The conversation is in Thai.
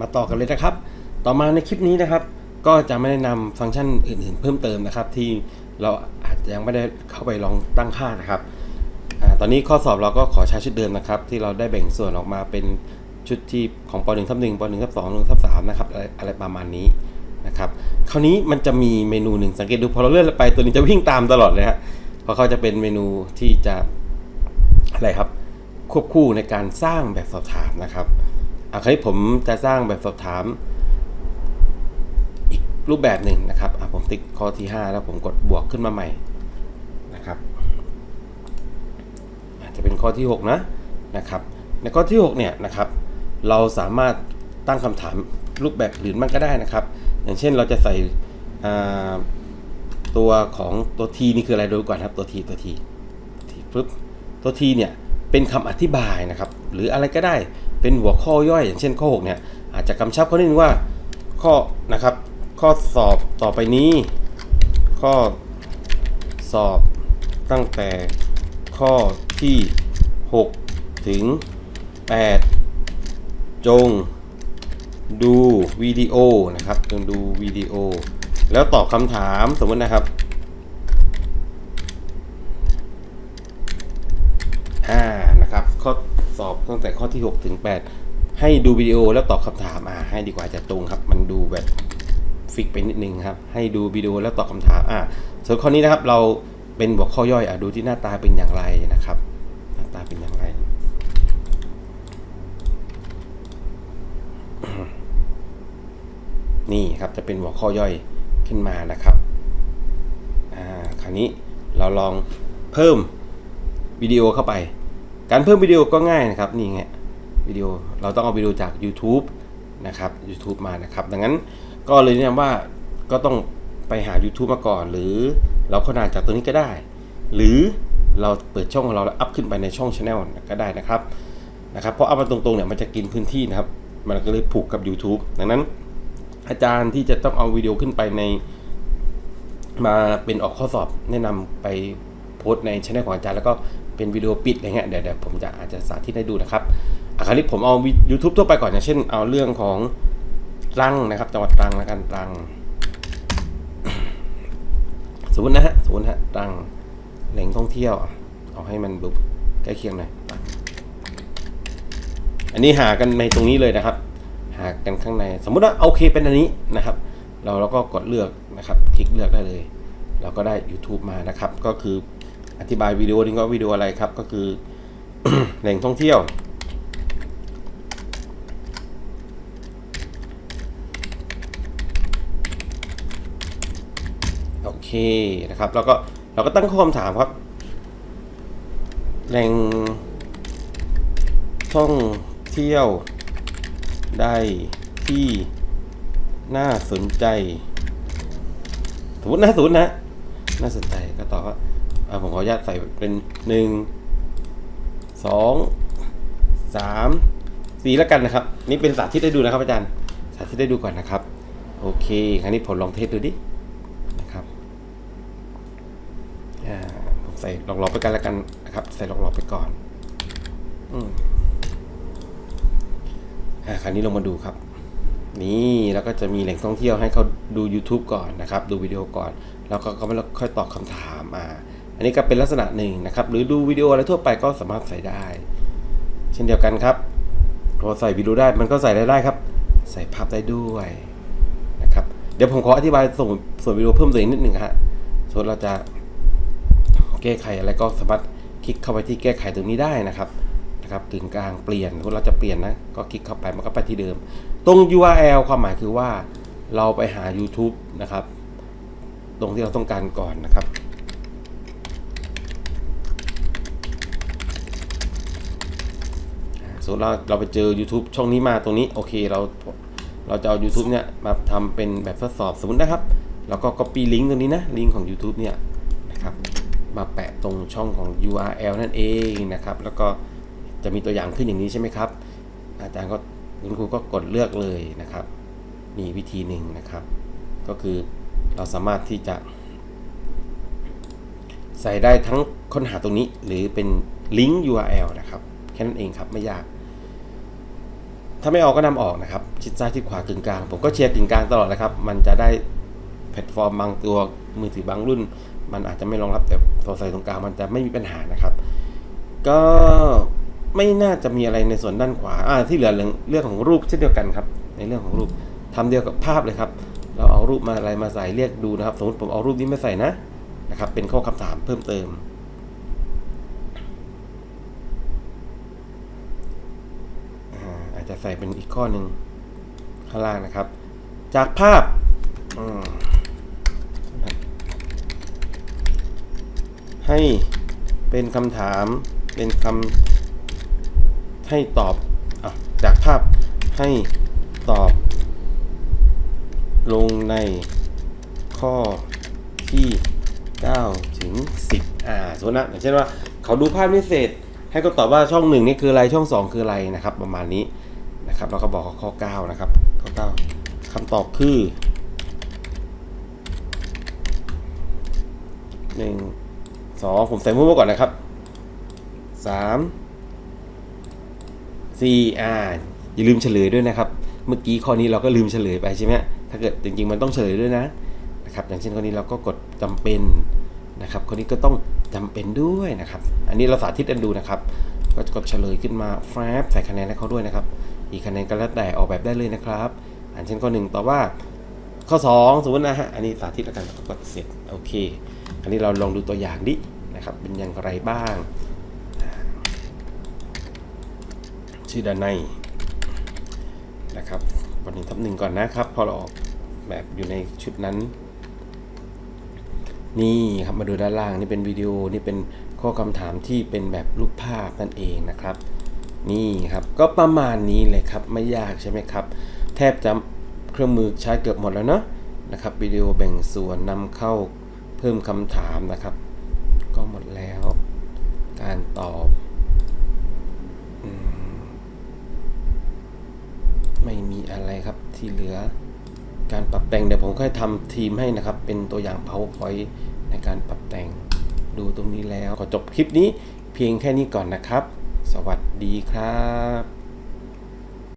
มาต่อกันเลยนะครับ ต่อมาในคลิปนี้นะครับ ก็จะไม่ได้นำฟังก์ชันอื่นๆ เพิ่มเติมนะครับ ที่เราอาจจะยังไม่ได้เข้าไปลองตั้งค่านะครับอตอนนี้ข้อสอบเราก็ขอใช้ชุดเดิมนะครับ ที่เราได้แบ่งส่วนออกมาเป็นชุดที่ของป .1 ทับ1ป .1 ทับ2 1ทับ3นะครับอะไรอะไรประมาณนี้นะครับ คราวนี้มันจะมีเมนูหนึ่งสังเกตดูพอเราเลื่อนไปตัวนี้จะวิ่งตามตลอดเลยฮะเพราะเขาจะเป็นเมนูที่จะอะไรครับ ควบคู่ในการสร้างแบบสอบถามนะครับ อะคราวนี้ผมจะสร้างแบบสอบถาม อีกรูปแบบหนึ่งนะครับอะผมติ๊กข้อที่ 5 แล้วผมกดบวกขึ้นมาใหม่นะครับอาจจะเป็นข้อที่ 6 นะนะครับในข้อที่ 6 เนี่ยนะครับ เราสามารถตั้งคำถามรูปแบบอื่นมันก็ได้นะครับ อย่างเช่นเราจะใส่ตัวของตัว t นี่คืออะไรดูก่อนครับตัว t ตัว t ทีปึ๊บตัว t เนี่ยเป็นคำอธิบายนะครับ หรืออะไรก็ได้ เป็นหัวข้อย่อย อย่างเช่นข้อ6เนี่ยอาจจะกำชับเขานิดนึงว่าข้อนะครับ ข้อสอบต่อไปนี้ ข้อสอบตั้งแต่ข้อที่ 6 ถึง 8 จงดูวิดีโอนะครับจงดูวิดีโอ แล้วตอบคำถามสมมตินะครับอ่า สอบตั้งแต่ข้อที่ 6 ถึง 8 ให้ดูวิดีโอแล้วตอบคำถามอ่าให้ดีกว่าจะตรงครับ มันดูแบบฟิกไปนิดนึงครับ ให้ดูวิดีโอแล้วตอบคำถามอ่าส่วนข้อนี้นะครับเราเป็นหัวข้อย่อยอะดูที่หน้าตาเป็นอย่างไรนะครับ หน้าตาเป็นอย่างไรนี่ครับจะเป็นหัวข้อย่อยขึ้นมานะครับอ่าคราวนี้เราลองเพิ่มวิดีโอเข้าไป การเพิ่มวิดีโอก็ง่ายนะครับนี่ไงวิดีโอเราต้องเอาวิดีโอจาก YouTube นะครับ YouTube มานะครับ ดังนั้นก็เลยแนะนำว่าก็ต้องไปหา YouTube มาก่อน หรือเราค้นหาจากตัวนี้ก็ได้ หรือเราเปิดช่องของเราแล้วอัพขึ้นไปในช่อง Channel ก็ได้นะครับนะครับเพราะอัพมาตรงๆเนี่ยมันจะกินพื้นที่นะครับ มันก็เลยผูกกับ YouTube ดังนั้น อาจารย์ที่จะต้องเอาวิดีโอขึ้นไปใน มาเป็นออกข้อสอบแนะนำไปโพสต์ในช่องของอาจารย์แล้วก็ เป็นวิดีโอปิดอะไรเงี้ยเดี๋ยวเดี๋ยวผมจะอาจจะสาธิตให้ดูนะครับอะคราวนี้ผมเอา YouTube ทั่วไปก่อนอย่างเช่น เอาเรื่องของตรังนะครับจังหวัดตรังแล้วกันตรังสมมตินะฮะสมมติฮะตรังแหล่งท่องเที่ยว เอาให้มันแบบใกล้เคียงหน่อยอันนี้หากันในตรงนี้เลยนะครับ หากันข้างใน สมมุติว่าโอเคเป็นอันนี้นะครับ เราเราก็กดเลือกนะครับ คลิกเลือกได้เลย เราก็ได้ YouTube มานะครับ ก็คือ อธิบายวิดีโอนี้ก็วิดีโออะไรครับ ก็คือแหล่งท่องเที่ยว โอเคนะครับแล้วก็เราก็ตั้งข้อคำถามครับ แหล่งท่องเที่ยวได้ที่น่าสนใจสมมตินะสมมตินะ น่าสนใจก็ตอบว่า อ่าผมขออนุญาตใส่เป็นหนึ่งสองสามสี่แล้วกันนะครับ นี่เป็นสาธิตให้ดูนะครับอาจารย์ สาธิตให้ดูก่อนนะครับ โอเค คราวนี้ผมลองเทสดูดินะครับอ่าผมใส่หลอกๆไปกันแล้วกันนะครับ ใส่หลอกๆไปก่อนอืมอะคราวนี้ลงมาดูครับ นี่แล้วก็จะมีแหล่งท่องเที่ยวให้เขาดู YouTube ก่อนนะครับ ดูวิดีโอก่อน แล้วก็เขาไม่ค่อยตอบคำถามอ่า อันนี้ก็เป็นลักษณะหนึ่งนะครับ หรือดูวิดีโออะไรทั่วไปก็สามารถใส่ได้ เช่นเดียวกันครับพอใส่วิดีโอได้มันก็ใส่ได้ได้ครับ ใส่ภาพได้ด้วยนะครับ เดี๋ยวผมขออธิบายส่วนส่วนวิดีโอเพิ่มเติมนิดหนึ่งฮะส่วนเราจะแก้ไขอะไรก็สามารถคลิกเข้าไปที่แก้ไขตรงนี้ได้นะครับนะครับกึ่งกลางเปลี่ยนเราจะเปลี่ยนนะก็คลิกเข้าไปมันก็ไปที่เดิม ตรง URL ความหมายคือว่าเราไปหา YouTube นะครับ ตรงที่เราต้องการก่อนนะครับ สมมติเราเราไปเจอ YouTube ช่องนี้มาตรงนี้โอเคเราเราจะเอา YouTube เนี่ยมาทำเป็นแบบทดสอบสมมตินะครับแล้วก็ copy ลิงก์ตรงนี้นะลิงก์ของ YouTube เนี่ยนะครับมาแปะตรงช่องของ URL นั่นเองนะครับ แล้วก็จะมีตัวอย่างขึ้นอย่างนี้ใช่ไหมครับ อาจารย์ก็คุณครูก็กดเลือกเลยนะครับ มีวิธีหนึ่งนะครับ ก็คือเราสามารถที่จะ ใส่ได้ทั้งค้นหาตรงนี้หรือเป็นลิงก์ URL นะครับ ค่นั้นเองครับไม่ยาก ถ้าไม่ออกก็นำออกนะครับ ชิดซ้ายชิดขวากึ่งกลาง ผมก็เชียร์กึ่งกลางตลอดนะครับ มันจะได้แพลตฟอร์มบางตัวมือถือบางรุ่น มันอาจจะไม่รองรับแต่ตัวใส่ตรงกลางมันจะไม่มีปัญหานะครับ ก็ไม่น่าจะมีอะไรในส่วนด้านขวาอ่าที่เหลือเรื่องเรื่องของรูปเช่นเดียวกันครับ ในเรื่องของรูปทำเดียวกับภาพเลยครับ เราเอารูปมาอะไรมาใส่เรียกดูนะครับ สมมติผมเอารูปนี้มาใส่นะนะครับ เป็นข้อคำถามเพิ่มเติม อ่าอาจจะ ใส่เป็นอีกข้อหนึ่งข้างล่างนะครับ จากภาพให้เป็นคำถามเป็นคำให้ตอบอจากภาพให้ตอบ ลงในข้อที่ 9 ถึง 10 อ่าสมมตินะอย่างเช่นว่า เขาดูภาพนี้เสร็จ ให้ก็ตอบว่าช่อง 1 นี่คืออะไร ช่อง 2 คืออะไรนะครับ ประมาณนี้ นะครับเราก็บอกข้อ 9 นะครับ ข้อ 9คำตอบคือ 1 2 ผมใส่มุ้งมาก่อนนะครับ 3 4อ่าอย่าลืมเฉลยด้วยนะครับ เมื่อกี้ข้อนี้เราก็ลืมเฉลยไปใช่ไหมถ้าเกิดจริง ๆ มันต้องเฉลยด้วยนะนะครับ อย่างเช่นข้อนี้เราก็กดจำเป็นนะครับข้อนี้ก็ต้องจำเป็นด้วยนะครับ อันนี้เราสาธิตกันดูนะครับก็กดเฉลยขึ้นมาแฟบใส่คะแนนให้เขาด้วยนะครับ กคะแนนก็แล้วแต่ออกแบบได้เลยนะครับ อันเช่นข้อหนึ่งตอว่าข้อ2สมมตินะฮะอันนี้สาธิตแล้วกันแล้วก็กดเสร็จโอเคอันนี้เราลองดูตัวอย่างดินะครับเป็นอย่างไรบ้าง ชื่อด้านในนะครับวันนี้ทับหนึ่งก่อนนะครับ พอเราออกแบบอยู่ในชุดนั้น นี่ครับมาดูด้านล่างนี่เป็นวิดีโอนี่เป็นข้อคำถามที่เป็นแบบรูปภาพนั่นเองนะครับ นี่ครับก็ประมาณนี้เลยครับไม่ยากใช่ไหมครับ แทบจะเครื่องมือใช้เกือบหมดแล้วเนาะนะครับวิดีโอแบ่งส่วนนำเข้าเพิ่มคำถามนะครับ ก็หมดแล้ว การตอบอมไม่มีอะไรครับที่เหลือ การปรับแต่งเดี๋ยวผมค่อยทำทีมให้นะครับ เป็นตัวอย่าง powerpoint ในการปรับแต่งดูตรงนี้แล้วขอจบคลิปนี้เพียงแค่นี้ก่อนนะครับ สวัสดีครับ